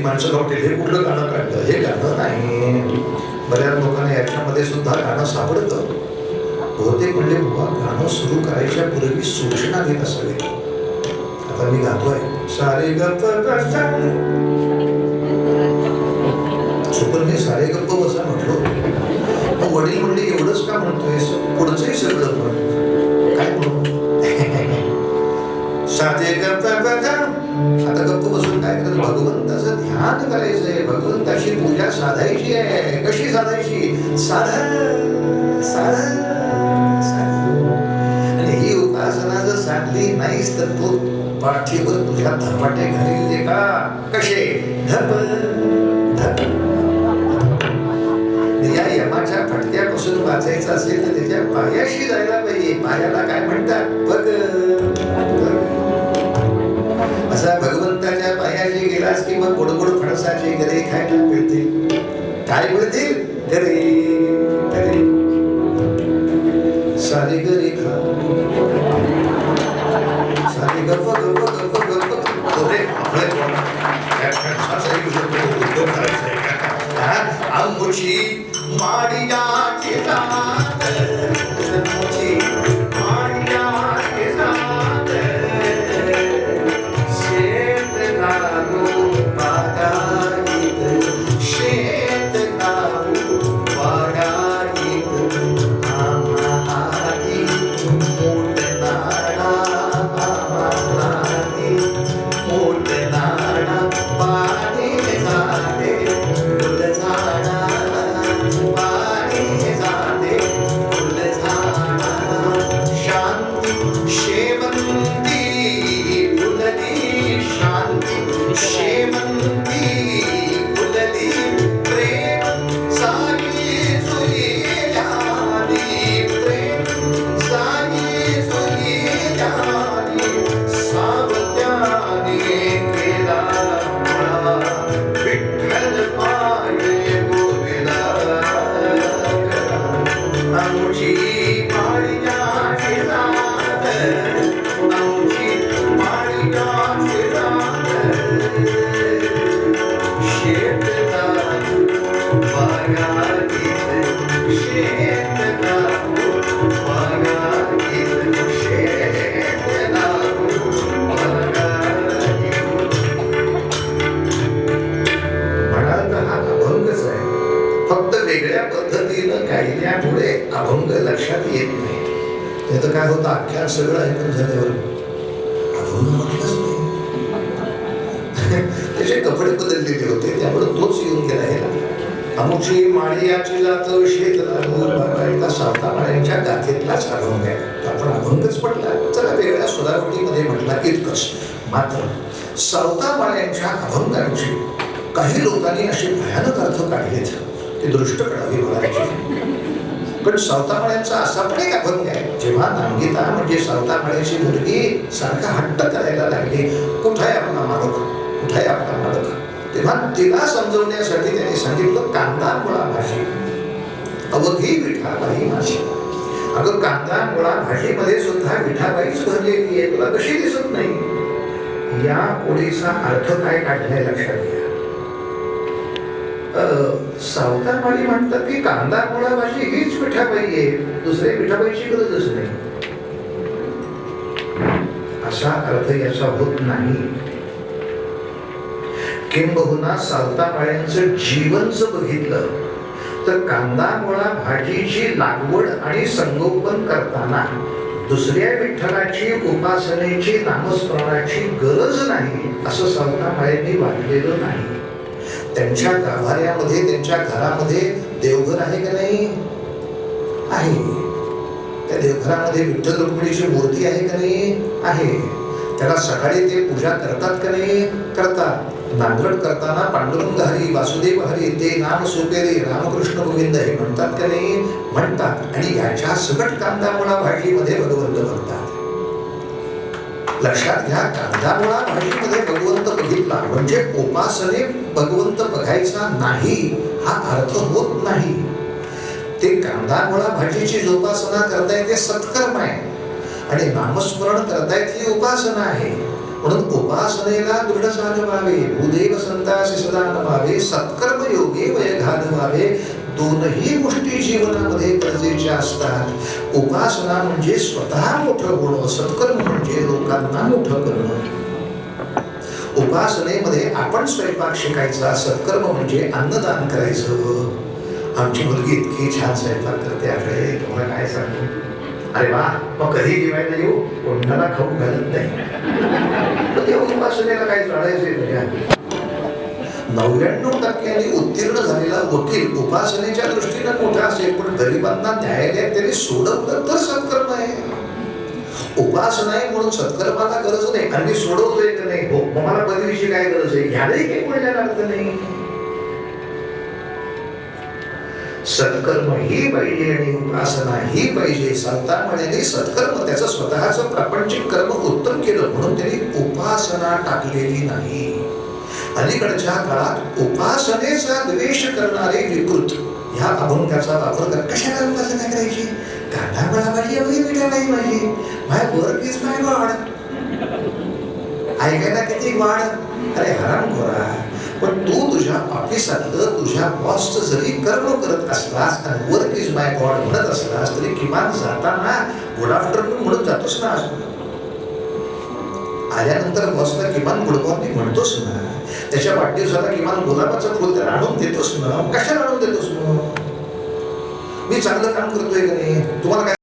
माणसं गावतील हे कुठलं गाणं काढलं? हे गाणं नाही. बऱ्याच लोकांना याच्यामध्ये सुद्धा गाणं सापडतं. बहुतेक म्हणले बाबा गाणं सुरू करायच्या पूर्वी सूचना घेत असावी. आता मी गातोय. सारे गप्प सुपरने मी सारे गप्प बसा म्हटलो. वडील म्हणले एवढंच का म्हणतोय पुढचंही सगळं म्हणतो साधायची आहे कशी साधायची साधा साधा आणि ही उपासना जर साधली नाहीस तर तो पाठीवर तुझ्या धपाटे घालील ते का? कसे? धप धप. या यमाच्या फटक्यापासून वाचायचं असेल तर त्याच्या पायाशी जायला पाहिजे. पायाला काय म्हणतात? बघ. असा भगवंताच्या पायाशी गेलास की मग गोड गोड फणसाचे गरे खायला मिळतील काय मिळतील गरे. Música पद्धतीनं अभंग लक्षात येत नाही. त्याचं तर काय होतं? अख्ख्या सगळं ऐकून झाल्यावर अभंग म्हटलंच नाही. त्याचे कपडे बदललेले होते. त्यामुळे तोच येऊन गेला ह्याला अमुची माळियाची जात शेत लागून सावता. माळ्यांच्या गाथेतलाच अभंग आहे. आपण अभंगच म्हटला चला वेगळ्या सुधारवटीमध्ये म्हटला इतकंच मात्र सावता माळ्यांच्या अभंगांची काही लोकांनी असे भयानक अर्थ काढलेत. ते दृष्ट करावी बघायची पण सावतामाळ्यांचा असा पण एक अभंग आहे. जेव्हा नांगिता म्हणजे सावतामाळ्याची मुलगी सारखा हट्ट करायला लागली कुठं आहे आपला मालक? कुठं आहे आपला मालक? तेव्हा तिला समजवण्यासाठी त्यांनी सांगितलं कांदा मुळा भाजी. अवघी विठाबाई माझी. अगं कांदा मुळा भाजीमध्ये सुद्धा विठाबाईच भरलेली आहे तुला कशी दिसत नाही? या ओळीचा अर्थ काय काढलाय लक्षात घ्या. सावतारवाडी म्हणतात की कांदा मुळा भाजी हीच मिठाबाई आहे. दुसऱ्या मिठाबाईची गरजच नाही. असा अर्थ याचा होत नाही. किंबहुना सावतामाळ्यांचं जीवन जर बघितलं तर कांदा मुळा भाजीची लागवड आणि संगोपन करताना दुसऱ्या विठ्ठलाची उपासनेची नामस्मरणाची गरज नाही असं सावतामाळ्यांनी वाटलेलं नाही. त्यांच्या गाभाऱ्यामध्ये त्यांच्या घरामध्ये देवघर आहे का नाही? आहे. त्या देवघरामध्ये विठ्ठल रुक्मिणीची मूर्ती आहे का नाही? आहे. त्याला सकाळी ते पूजा करतात का नाही? करतात. नांगरट करताना पांडुरंग हरी वासुदेव हरी ते नाम सुपेरे रामकृष्ण गोविंद हे म्हणतात का नाही? म्हणतात. आणि याच्या सकट कांदामुळा भाजीमध्ये भगवंत बघतात लक्षात घ्या कांदामुळा भाजीमध्ये भगवंत बघितला म्हणजे उपासने भगवंत बघायचा नाही हा अर्थ होत नाही. ते कांदामुळा भाजीची जोपासना करताय ते सत्कर्म आहे. आणि नामस्मरण करतायत ही उपासना आहे. म्हणून उपासनेला दृढ साधवावे भूदेव संतासी सदा नमावे सत्कर्म योगे वय घालवावे. दोनही गोष्टी जीवनामध्ये गरजेच्या असतात. उपासना म्हणजे स्वतः मोठं होणं सत्कर्म म्हणजे लोकांना मोठं करणं. उपासनेमध्ये आपण स्वयंपाक शिकायचा सत्कर्म म्हणजे अन्नदान करायचं. आमची मुलगी इतकी छान स्वयंपाक करते आपले तुम्हाला काय सांगू? अरे वा मग कधी जेवायला येऊ? कोणाला खाऊ घालत नाही. पण ते उपासनेला काय चढायचंय तुझ्या? नव्याण्णव टक्क्यांनी उत्तीर्ण झालेला वकील उपासनेच्या दृष्टीनं मोठा असेल पण गरिबांना न्यायालयात त्याने सोडवलं तर सत्कर्म आहे. उपासना आहे म्हणून सत्कर्माला गरज नाही. आणि मी सोडवतोय का नाही? हो. मग मला पदवीची काय गरज आहे? ह्यालाही काही बोलायला अर्थ नाही. सत्कर्म ही पाहिजे आणि उपासना ही पाहिजे. संतांमध्ये सत्कर्म त्याचं स्वतःचं प्रापंचिक कर्म उत्तम केलं म्हणून त्यांनी उपासना टाकलेली नाही. अलीकडच्या काळात उपासनेचा द्वेष करणारे विकृत ह्या अभंगाचा वापर कर. कशाला उपासना करायची? कांदा मला माझी एवढी मिठा नाही माझी my work is my god ऐकायला किती वाढ. अरे हराम खोरा. पण तू तुझ्या ऑफिसातलं तुझ्या बॉसचं जरी कर्म करत असलास आणि वर्क इज माय गॉड म्हणत असलास तरी किमान जाताना गुड आफ्टरनून म्हणत जातोस ना. आल्यानंतर बॉसला किमान गुड मॉर्निंग म्हणतोस ना. त्याच्या वाढदिवसाला किमान गुलाबाचं फुल त्याला आणून देतोस ना? कशाला आणून देतोस मग? मी चांगलं काम करतोय का नाही? तुम्हाला काय